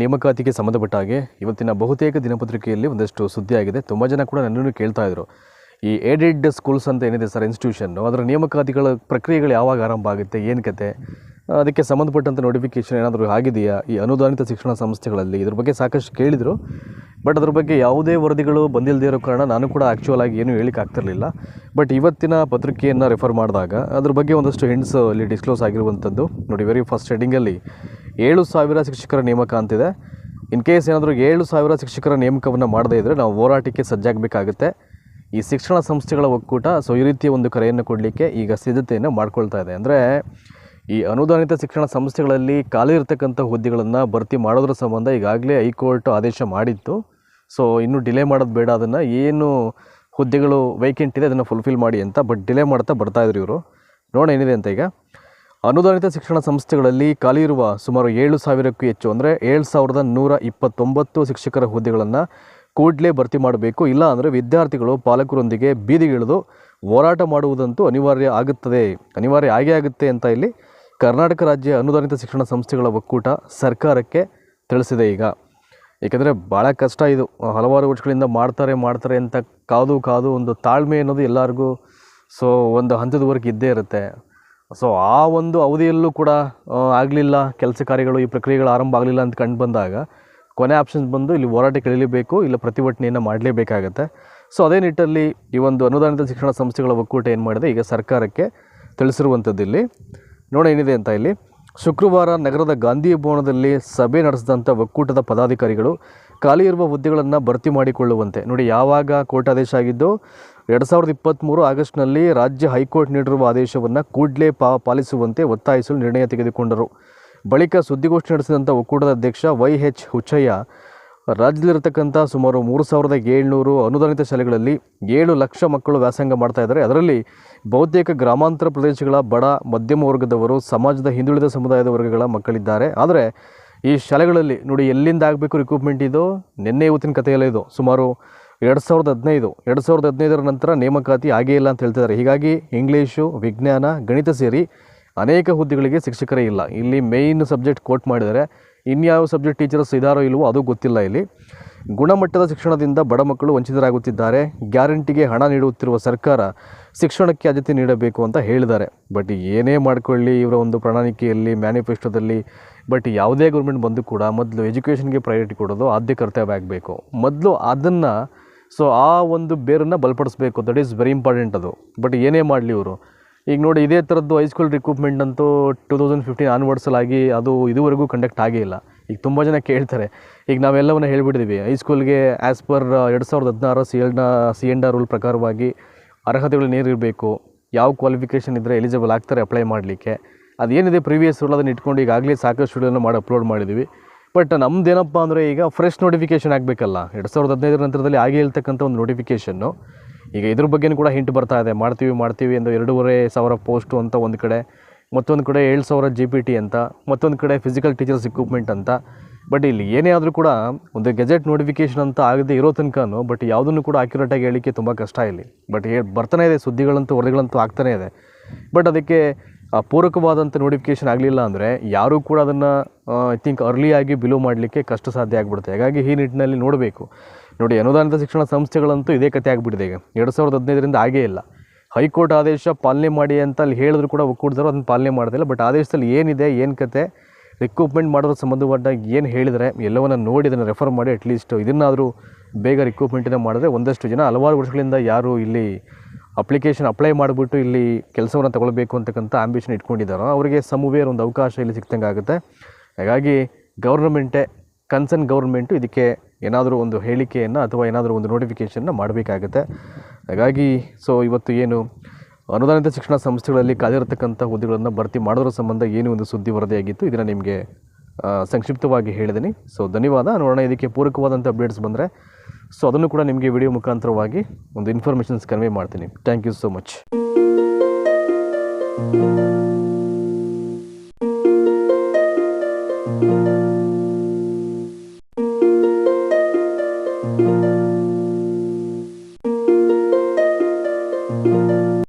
ನೇಮಕಾತಿಗೆ ಸಂಬಂಧಪಟ್ಟ ಹಾಗೆ ಇವತ್ತಿನ ಬಹುತೇಕ ದಿನಪತ್ರಿಕೆಯಲ್ಲಿ ಒಂದಷ್ಟು ಸುದ್ದಿ ಆಗಿದೆ ತುಂಬ ಜನ ಕೂಡ ನನ್ನನ್ನು ಕೇಳ್ತಾ ಇದ್ರು. ಈ ಏಡೆಡ್ ಸ್ಕೂಲ್ಸ್ ಅಂತ ಏನಿದೆ ಸರ್ ಇನ್ಸ್ಟಿಟ್ಯೂಷನ್ನು ಅದರ ನೇಮಕಾತಿಗಳ ಪ್ರಕ್ರಿಯೆಗಳು ಯಾವಾಗ ಆರಂಭ ಆಗುತ್ತೆ, ಏನು ಕತೆ? ಅದಕ್ಕೆ ಸಂಬಂಧಪಟ್ಟಂಥ ನೋಟಿಫಿಕೇಶನ್ ಏನಾದರೂ ಆಗಿದೆಯಾ? ಈ ಅನುದಾನಿತ ಶಿಕ್ಷಣ ಸಂಸ್ಥೆಗಳಲ್ಲಿ ಇದ್ರ ಬಗ್ಗೆ ಸಾಕಷ್ಟು ಕೇಳಿದರು. ಬಟ್ ಅದ್ರ ಬಗ್ಗೆ ಯಾವುದೇ ವರದಿಗಳು ಬಂದಿಲ್ಲದೇ ಇರೋ ಕಾರಣ ನಾನು ಕೂಡ ಆ್ಯಕ್ಚುಯಲ್ ಆಗಿ ಏನೂ ಹೇಳಿಕ್ಕೆ ಆಗ್ತಿರಲಿಲ್ಲ. ಬಟ್ ಇವತ್ತಿನ ಪತ್ರಿಕೆಯನ್ನು ರೆಫರ್ ಮಾಡಿದಾಗ ಅದ್ರ ಬಗ್ಗೆ ಒಂದಷ್ಟು ಹಿಂಟ್ಸ್ ಇಲ್ಲಿ ಡಿಸ್ಕ್ಲೋಸ್ ಆಗಿರುವಂಥದ್ದು. ನೋಡಿ ವೆರಿ ಫಸ್ಟ್ ಹೆಡಿಂಗಲ್ಲಿ ಏಳು ಸಾವಿರ ಶಿಕ್ಷಕರ ನೇಮಕ ಅಂತಿದೆ. ಇನ್ ಕೇಸ್ ಏನಾದರೂ ಏಳು ಸಾವಿರ ಶಿಕ್ಷಕರ ನೇಮಕವನ್ನು ಮಾಡದೇ ಇದ್ದರೆ ನಾವು ಹೋರಾಟಕ್ಕೆ ಸಜ್ಜಾಗಬೇಕಾಗುತ್ತೆ. ಈ ಶಿಕ್ಷಣ ಸಂಸ್ಥೆಗಳ ಒಕ್ಕೂಟ ಸೊ ಈ ರೀತಿಯ ಒಂದು ಕರೆಯನ್ನು ಕೊಡಲಿಕ್ಕೆ ಈಗ ಸಿದ್ಧತೆಯನ್ನು ಮಾಡ್ಕೊಳ್ತಾ ಇದೆ. ಅಂದರೆ ಈ ಅನುದಾನಿತ ಶಿಕ್ಷಣ ಸಂಸ್ಥೆಗಳಲ್ಲಿ ಖಾಲಿ ಇರತಕ್ಕಂಥ ಹುದ್ದೆಗಳನ್ನು ಭರ್ತಿ ಮಾಡೋದ್ರ ಸಂಬಂಧ ಈಗಾಗಲೇ ಹೈಕೋರ್ಟ್ ಆದೇಶ ಮಾಡಿತ್ತು. ಸೊ ಇನ್ನೂ ಡಿಲೇ ಮಾಡೋದು ಬೇಡ, ಅದನ್ನು ಏನು ಹುದ್ದೆಗಳು ವೇಕೆಂಟ್ ಇದೆ ಅದನ್ನು ಫುಲ್ಫಿಲ್ ಮಾಡಿ ಅಂತ ಬಟ್ ಡಿಲೇ ಮಾಡ್ತಾ ಬರ್ತಾಯಿದ್ರು ಇವರು. ನೋಡೋಣ ಏನಿದೆ ಅಂತ ಈಗ. ಅನುದಾನಿತ ಶಿಕ್ಷಣ ಸಂಸ್ಥೆಗಳಲ್ಲಿ ಖಾಲಿ ಇರುವ ಸುಮಾರು ಏಳು ಸಾವಿರಕ್ಕೂ ಹೆಚ್ಚು, ಅಂದರೆ ಏಳು ಸಾವಿರದ ನೂರ ಇಪ್ಪತ್ತೊಂಬತ್ತು ಶಿಕ್ಷಕರ ಹುದ್ದೆಗಳನ್ನು ಕೂಡಲೇ ಭರ್ತಿ ಮಾಡಬೇಕು. ಇಲ್ಲ ಅಂದರೆ ವಿದ್ಯಾರ್ಥಿಗಳು ಪಾಲಕರೊಂದಿಗೆ ಬೀದಿಗಿಳಿದು ಹೋರಾಟ ಮಾಡುವುದಂತೂ ಅನಿವಾರ್ಯ ಆಗುತ್ತದೆ. ಅನಿವಾರ್ಯ ಆಗೇ ಆಗುತ್ತೆ ಅಂತ ಇಲ್ಲಿ ಕರ್ನಾಟಕ ರಾಜ್ಯ ಅನುದಾನಿತ ಶಿಕ್ಷಣ ಸಂಸ್ಥೆಗಳ ಒಕ್ಕೂಟ ಸರ್ಕಾರಕ್ಕೆ ತಿಳಿಸಿದೆ ಈಗ. ಏಕೆಂದರೆ ಭಾಳ ಕಷ್ಟ ಇದು. ಹಲವಾರು ವರ್ಷಗಳಿಂದ ಮಾಡ್ತಾರೆ ಮಾಡ್ತಾರೆ ಅಂತ ಕಾದು ಕಾದು ಒಂದು ತಾಳ್ಮೆ ಅನ್ನೋದು ಎಲ್ಲರಿಗೂ, ಸೊ, ಒಂದು ಹಂತದವರೆಗೆ ಇದ್ದೇ ಇರುತ್ತೆ. ಸೊ ಆ ಒಂದು ಅವಧಿಯಲ್ಲೂ ಕೂಡ ಆಗಲಿಲ್ಲ. ಕೆಲಸ ಕಾರ್ಯಗಳು, ಈ ಪ್ರಕ್ರಿಯೆಗಳು ಆರಂಭ ಆಗಲಿಲ್ಲ ಅಂತ ಕಂಡು ಬಂದಾಗ, ಕೊನೆ ಆಪ್ಷನ್ಸ್ ಬಂದು ಇಲ್ಲಿ ಹೋರಾಟ ಇಳಿಲೇಬೇಕು ಇಲ್ಲ ಪ್ರತಿಭಟನೆಯನ್ನು ಮಾಡಲೇಬೇಕಾಗತ್ತೆ. ಸೊ ಅದೇ ನಿಟ್ಟಲ್ಲಿ ಈ ಒಂದು ಅನುದಾನಿತ ಶಿಕ್ಷಣ ಸಂಸ್ಥೆಗಳ ಒಕ್ಕೂಟ ಏನು ಮಾಡಿದೆ, ಈಗ ಸರ್ಕಾರಕ್ಕೆ ತಿಳಿಸಿರುವಂಥದ್ದು ಇಲ್ಲಿ. ನೋಡಿ ಏನಿದೆ ಅಂತ ಇಲ್ಲಿ. ಶುಕ್ರವಾರ ನಗರದ ಗಾಂಧಿ ಭವನದಲ್ಲಿ ಸಭೆ ನಡೆಸಿದಂಥ ಒಕ್ಕೂಟದ ಪದಾಧಿಕಾರಿಗಳು ಖಾಲಿ ಇರುವ ಹುದ್ದೆಗಳನ್ನು ಭರ್ತಿ ಮಾಡಿಕೊಳ್ಳುವಂತೆ. ನೋಡಿ, ಯಾವಾಗ ಕೋರ್ಟ್ ಆದೇಶ ಆಗಿದ್ದು ಎರಡು ಸಾವಿರದ ಇಪ್ಪತ್ತ್ಮೂರು ಆಗಸ್ಟ್ನಲ್ಲಿ ರಾಜ್ಯ ಹೈಕೋರ್ಟ್ ನೀಡಿರುವ ಆದೇಶವನ್ನು ಕೂಡಲೇ ಪಾ, ಪಾಲಿಸುವಂತೆ ಒತ್ತಾಯಿಸಲು ನಿರ್ಣಯ ತೆಗೆದುಕೊಂಡರು. ಬಳಿಕ ಸುದ್ದಿಗೋಷ್ಠಿ ನಡೆಸಿದಂಥ ಒಕ್ಕೂಟದ ಅಧ್ಯಕ್ಷ ವೈ ಎಚ್ ಹುಚ್ಚಯ್ಯ, ರಾಜ್ಯದಲ್ಲಿರತಕ್ಕಂಥ ಸುಮಾರು ಮೂರು ಸಾವಿರದ ಏಳ್ನೂರು ಅನುದಾನಿತ ಶಾಲೆಗಳಲ್ಲಿ ಏಳು ಲಕ್ಷ ಮಕ್ಕಳು ವ್ಯಾಸಂಗ ಮಾಡ್ತಾ ಇದ್ದಾರೆ. ಅದರಲ್ಲಿ ಬಹುತೇಕ ಗ್ರಾಮಾಂತರ ಪ್ರದೇಶಗಳ ಬಡ, ಮಧ್ಯಮ ವರ್ಗದವರು, ಸಮಾಜದ ಹಿಂದುಳಿದ ಸಮುದಾಯದ ವರ್ಗಗಳ ಮಕ್ಕಳಿದ್ದಾರೆ. ಆದರೆ ಈ ಶಾಲೆಗಳಲ್ಲಿ ನೋಡಿ ಎಲ್ಲಿಂದ ಆಗಬೇಕು ರಿಕ್ರೂಟ್ಮೆಂಟ್ ಇದು? ನಿನ್ನೆ ಇವತ್ತಿನ ಕಥೆಯಲ್ಲೇ ಇದು. ಸುಮಾರು ಎರಡು ಸಾವಿರದ ಹದಿನೈದು, ಎರಡು ಸಾವಿರದ ಹದಿನೈದರ ನಂತರ ನೇಮಕಾತಿ ಆಗೇ ಇಲ್ಲ ಅಂತ ಹೇಳ್ತಿದ್ದಾರೆ. ಹೀಗಾಗಿ ಇಂಗ್ಲೀಷು ವಿಜ್ಞಾನ, ಗಣಿತ ಸೇರಿ ಅನೇಕ ಹುದ್ದೆಗಳಿಗೆ ಶಿಕ್ಷಕರೇ ಇಲ್ಲ. ಇಲ್ಲಿ ಮೇಯ್ನ್ ಸಬ್ಜೆಕ್ಟ್ ಕೋಟ್ ಮಾಡಿದರೆ ಇನ್ಯಾವ ಸಬ್ಜೆಕ್ಟ್ ಟೀಚರ್ಸ್ ಇದಾರೋ ಇಲ್ವೋ ಅದು ಗೊತ್ತಿಲ್ಲ ಇಲ್ಲಿ. ಗುಣಮಟ್ಟದ ಶಿಕ್ಷಣದಿಂದ ಬಡ ಮಕ್ಕಳು ವಂಚಿತರಾಗುತ್ತಿದ್ದಾರೆ. ಗ್ಯಾರಂಟಿಗೆ ಹಣ ನೀಡುತ್ತಿರುವ ಸರ್ಕಾರ ಶಿಕ್ಷಣಕ್ಕೆ ಆದ್ಯತೆ ನೀಡಬೇಕು ಅಂತ ಹೇಳಿದ್ದಾರೆ. ಬಟ್ ಏನೇ ಮಾಡಿಕೊಳ್ಳಿ ಇವರ ಒಂದು ಪ್ರಣಾಳಿಕೆಯಲ್ಲಿ, ಮ್ಯಾನಿಫೆಸ್ಟೋದಲ್ಲಿ, ಬಟ್ ಯಾವುದೇ ಗೌರ್ಮೆಂಟ್ ಬಂದು ಕೂಡ ಮೊದಲು ಎಜುಕೇಷನ್ಗೆ ಪ್ರಯಾರಿಟಿ ಕೊಡೋದು ಆದ್ಯ ಕರ್ತವ್ಯ ಆಗಬೇಕು. ಮೊದಲು ಅದನ್ನು ಸೊ ಆ ಒಂದು ಬೇರನ್ನು ಬಲಪಡಿಸ್ಬೇಕು. ದಟ್ ಈಸ್ ವೆರಿ ಇಂಪಾರ್ಟೆಂಟ್ ಅದು. ಬಟ್ ಏನೇ ಮಾಡಲಿ ಇವರು. ಈಗ ನೋಡಿ, ಇದೇ ಥರದ್ದು ಹೈಸ್ಕೂಲ್ ರಿಕ್ರೂಟ್ಮೆಂಟ್ ಅಂತೂ ಟೂ ತೌಸಂಡ್ ಫಿಫ್ಟೀನ್ ಆನ್ವರ್ಡ್ಸಲ್ಲಾಗಿ ಅದು ಇದುವರೆಗೂ ಕಂಡಕ್ಟ್ ಆಗೇ ಇಲ್ಲ. ಈಗ ತುಂಬ ಜನ ಕೇಳ್ತಾರೆ. ಈಗ ನಾವೆಲ್ಲವನ್ನ ಹೇಳ್ಬಿಟ್ಟಿದ್ದೀವಿ ಹೈಸ್ಕೂಲ್ಗೆ ಆ್ಯಸ್ ಪರ್ ಎರಡು ಸಾವಿರದ ಹದಿನಾರು ಸಿ ಎಲ್ನ ಸಿ ಎಂಡ್ ರೂಲ್ ಪ್ರಕಾರವಾಗಿ ಅರ್ಹತೆಗಳು ನೀರಿರಬೇಕು ಯಾವ ಕ್ವಾಲಿಫಿಕೇಷನ್ ಇದ್ದರೆ ಎಲಿಜಿಬಲ್ ಆಗ್ತಾರೆ ಅಪ್ಲೈ ಮಾಡಲಿಕ್ಕೆ. ಅದೇನಿದೆ ಪ್ರೀವಿಯಸ್ ರೂಲ್ ಅದನ್ನು ಇಟ್ಕೊಂಡು ಈಗಾಗಲೇ ಸಾಕಷ್ಟು ವಿಡಿಯೋನ ಮಾಡಿ ಅಪ್ಲೋಡ್ ಮಾಡಿದ್ದೀವಿ ಬಟ್ ನಮ್ದೇನಪ್ಪ ಅಂದರೆ ಈಗ ಫ್ರೆಶ್ ನೋಟಿಫಿಕೇಷನ್ ಆಗಬೇಕಲ್ಲ. ಎರಡು ಸಾವಿರದ ಹದಿನೈದರ ನಂತರದಲ್ಲಿ ಆಗಿ ಹೇಳ್ತಕ್ಕಂಥ ಒಂದು ನೋಟಿಫಿಕೇಷನ್ನು ಈಗ ಇದ್ರ ಬಗ್ಗೆನೂ ಕೂಡ ಹಿಂಟ್ ಬರ್ತಾ ಇದೆ. ಮಾಡ್ತೀವಿ ಮಾಡ್ತೀವಿ ಎಂದು ಎರಡೂವರೆ ಸಾವಿರ ಪೋಸ್ಟು ಅಂತ ಒಂದು ಕಡೆ, ಮತ್ತೊಂದು ಕಡೆ ಏಳು ಸಾವಿರ ಜಿ ಪಿ ಟಿ ಅಂತ, ಮತ್ತೊಂದು ಕಡೆ ಫಿಸಿಕಲ್ ಟೀಚರ್ಸ್ ಇಕ್ವಿಪ್ಮೆಂಟ್ ಅಂತ. ಬಟ್ ಇಲ್ಲಿ ಏನೇ ಆದರೂ ಕೂಡ ಒಂದು ಗೆಜೆಟ್ ನೋಟಿಫಿಕೇಷನ್ ಅಂತ ಆಗದೆ ಇರೋ ತನಕನೂ ಬಟ್ ಯಾವುದನ್ನು ಕೂಡ ಆಕ್ಯುರೇಟಾಗಿ ಹೇಳಲಿಕ್ಕೆ ತುಂಬ ಕಷ್ಟ ಇಲ್ಲಿ. ಬಟ್ ಬರ್ತಾನೆ ಇದೆ, ಸುದ್ದಿಗಳಂತೂ, ವರದಿಗಳಂತೂ ಆಗ್ತಾನೇ ಇದೆ. ಬಟ್ ಅದಕ್ಕೆ ಪೂರಕವಾದಂಥ ನೋಟಿಫಿಕೇಷನ್ ಆಗಲಿಲ್ಲ ಅಂದರೆ ಯಾರೂ ಕೂಡ ಅದನ್ನು ಐ ಥಿಂಕ್ ಅರ್ಲಿಯಾಗಿ ಬಿಲೋ ಮಾಡಲಿಕ್ಕೆ ಕಷ್ಟ ಸಾಧ್ಯ ಆಗಿಬಿಡುತ್ತೆ. ಹಾಗಾಗಿ ಈ ನಿಟ್ಟಿನಲ್ಲಿ ನೋಡಬೇಕು. ನೋಡಿ, ಅನುದಾನಿತ ಶಿಕ್ಷಣ ಸಂಸ್ಥೆಗಳಂತೂ ಇದೇ ಕತೆ ಆಗಿಬಿಟ್ಟಿದೆ ಈಗ. ಎರಡು ಸಾವಿರದ ಹದಿನೈದರಿಂದ ಆಗೇ ಇಲ್ಲ. ಹೈಕೋರ್ಟ್ ಆದೇಶ ಪಾಲನೆ ಮಾಡಿ ಅಂತ ಅಲ್ಲಿ ಹೇಳಿದ್ರು ಕೂಡ ಒಕ್ಕೂಟದವರು ಅದನ್ನು ಪಾಲನೆ ಮಾಡೋದಿಲ್ಲ ಬಟ್ ಆದೇಶದಲ್ಲಿ ಏನಿದೆ, ಏನು ಕತೆ ರಿಕ್ರೂಟ್ಮೆಂಟ್ ಮಾಡೋದ್ರ ಸಂಬಂಧಪಟ್ಟ ಏನು ಹೇಳಿದರೆ ಎಲ್ಲವನ್ನು ನೋಡಿ ಅದನ್ನು ರೆಫರ್ ಮಾಡಿ ಅಟ್ಲೀಸ್ಟ್ ಇದನ್ನಾದರೂ ಬೇಗ ರಿಕ್ರೂಟ್ಮೆಂಟನ್ನು ಮಾಡಿದ್ರೆ ಒಂದಷ್ಟು ಜನ ಹಲವಾರು ವರ್ಷಗಳಿಂದ ಯಾರು ಇಲ್ಲಿ ಅಪ್ಲಿಕೇಶನ್ ಅಪ್ಲೈ ಮಾಡಿಬಿಟ್ಟು ಇಲ್ಲಿ ಕೆಲಸವನ್ನು ತಗೊಳ್ಬೇಕು ಅಂತಕ್ಕಂಥ ಆಂಬಿಷನ್ ಇಟ್ಕೊಂಡಿದ್ದಾರೋ, ಅವರಿಗೆ ಸಮುವೇರ್ ಒಂದು ಅವಕಾಶ ಇಲ್ಲಿ ಸಿಕ್ತಂಗೆ ಆಗುತ್ತೆ. ಹಾಗಾಗಿ ಗೌರ್ನಮೆಂಟೇ ಕನ್ಸರ್ನ್ ಗೌರ್ಮೆಂಟು ಇದಕ್ಕೆ ಏನಾದರೂ ಒಂದು ಹೇಳಿಕೆಯನ್ನು ಅಥವಾ ಏನಾದರೂ ಒಂದು ನೋಟಿಫಿಕೇಷನ್ನ ಮಾಡಬೇಕಾಗುತ್ತೆ. ಹಾಗಾಗಿ ಸೊ ಇವತ್ತು ಏನು ಅನುದಾನಿತ ಶಿಕ್ಷಣ ಸಂಸ್ಥೆಗಳಲ್ಲಿ ಕಾದಿರತಕ್ಕಂಥ ಹುದ್ದೆಗಳನ್ನು ಭರ್ತಿ ಮಾಡೋದ್ರ ಸಂಬಂಧ ಏನು ಒಂದು ಸುದ್ದಿ ವರದಿಯಾಗಿತ್ತು, ಇದನ್ನು ನಿಮಗೆ ಸಂಕ್ಷಿಪ್ತವಾಗಿ ಹೇಳಿದ್ದೀನಿ ಸೊ ಧನ್ಯವಾದ. ನೋಡೋಣ, ಇದಕ್ಕೆ ಪೂರಕವಾದಂಥ ಅಪ್ಡೇಟ್ಸ್ ಬಂದರೆ ಸೊ ಅದನ್ನು ಕೂಡ ನಿಮಗೆ ವಿಡಿಯೋ ಮುಖಾಂತರವಾಗಿ ಒಂದು ಇನ್ಫಾರ್ಮೇಷನ್ಸ್ ಕನ್ವೇ ಮಾಡ್ತೀನಿ. Thank you so much